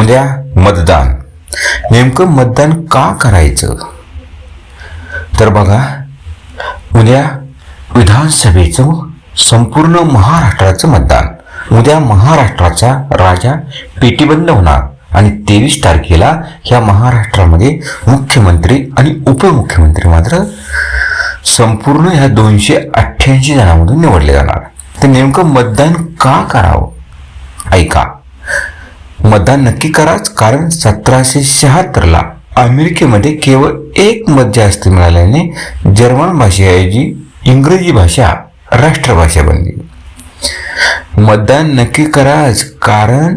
उद्या मतदान. नेमकं मतदान का करायचं? तर बघा उद्या विधानसभेचं संपूर्ण महाराष्ट्राचं मतदान. उद्या महाराष्ट्राचा राजा पेटीबंद होणार आणि तेवीस तारखेला ह्या महाराष्ट्रामध्ये मुख्यमंत्री आणि उपमुख्यमंत्री मात्र संपूर्ण ह्या दोनशे अठ्ठ्याऐंशी जणांमधून निवडले जाणार. तर नेमकं मतदान का करावं? ऐका. मतदान नक्की कराच कारण सतराशे शहात्तरला अमेरिकेमध्ये केवळ एक मत जास्त मिळाल्याने जर्मन भाषेऐवजी इंग्रजी भाषा राष्ट्रभाषा बनली. मतदान नक्की कराच कारण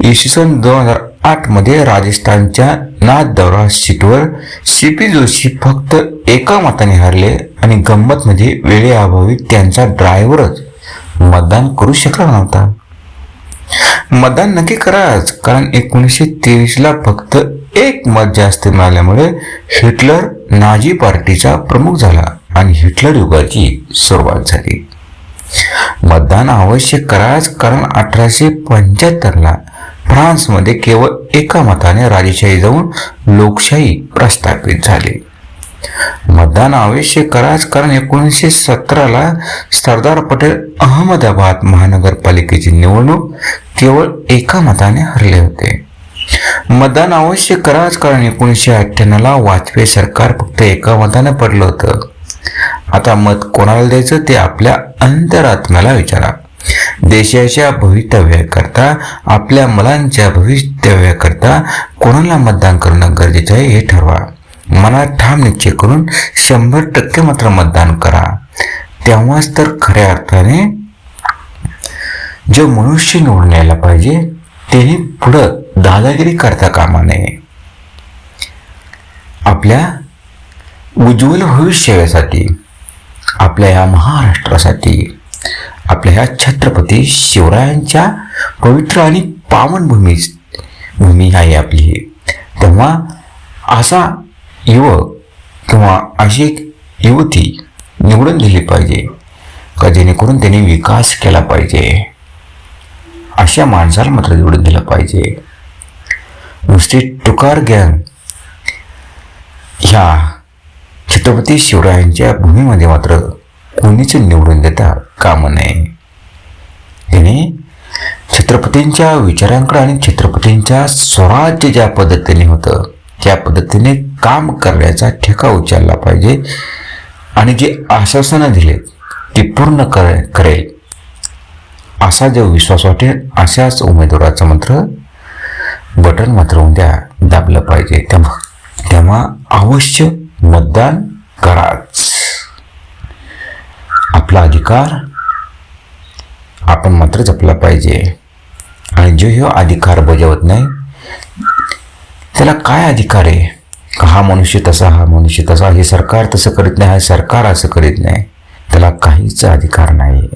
इसवी सन दोन हजार आठमध्ये राजस्थानच्या राजस्थानच्या नाथदौरा सीटवर सी पी जोशी फक्त एका मताने हरले आणि गंमत म्हणजे वेळेअभावी त्यांचा ड्रायव्हरच मतदान करू शकला नव्हता. मतदान नक्की कराच कारण एकोणीसशे तेवीसला फक्त एक मत जास्त मिळाल्यामुळे हिटलर नाझी पार्टीचा प्रमुख झाला आणि हिटलर युगाची सुरुवात झाली. मतदान आवश्यक कराच कारण अठराशे पंच्याहत्तरला फ्रान्समध्ये केवळ एका मताने राजेशाही जाऊन लोकशाही प्रस्थापित झाली. मतदान आवश्यक कराच कारण एकोणीसशे सतराला सरदार पटेल अहमदाबाद महानगरपालिकेची निवडणूक केवळ एका मताने हरले होते. मतदान आवश्यक कराच कारण एकोणीसशे अठ्ठ्याण्णवला वाजपेयी सरकार फक्त एका मताने पडलं होतं. आता मत कोणाला द्यायचं ते आपल्या अंतरात्म्याला विचारा. देशाच्या भवितव्याकरता आपल्या मुलांच्या भवितव्याकरता कोणाला मतदान करणं गरजेचं आहे हे ठरवा. मनात ठाम निश्चय करून शंभर टक्के मात्र मतदान करा. तेव्हाच तर खऱ्या अर्थाने जे मनुष्य निवडून यायला पाहिजे तेही पुढं दादागिरी करता कामा नये. आपल्या उज्ज्वल भविष्यासाठी आपल्या या महाराष्ट्रासाठी आपल्या ह्या छत्रपती शिवरायांच्या पवित्र आणि पावन भूमी भूमी आहे आपली. तेव्हा असा युवक किंवा अशी एक युवती निवडून दिली पाहिजे का जेणेकरून त्यांनी विकास केला पाहिजे? अशा माणसाला मात्र निवडून दिलं पाहिजे. नुसती टुकार गँग ह्या छत्रपती शिवरायांच्या भूमीमध्ये मात्र कोणीच निवडून देता काम नये त्याने छत्रपतींच्या विचारांकडे आणि छत्रपतींच्या स्वराज्य ज्या पद्धतीने होतं त्या पद्धतीने काम करण्याचा ठेका उचलला पाहिजे. आणि जे आश्वासनं दिले ती पूर्ण कर करेल. असा जो विश्वास वाटेल अशाच उमेदवाराचं मात्र बटन मात्र उद्या दाबलं पाहिजे. तेव्हा तेव्हा अवश्य मतदान कराच. आपला अधिकार आपण मात्र जपला पाहिजे. आणि जो ह्यो अधिकार बजावत नाही त्याला काय अधिकार आहे? का हा मनुष्य तसा हा मनुष्य तसा हे सरकार तसं करीत नाही हा सरकार असं करीत नाही? त्याला काहीच अधिकार नाही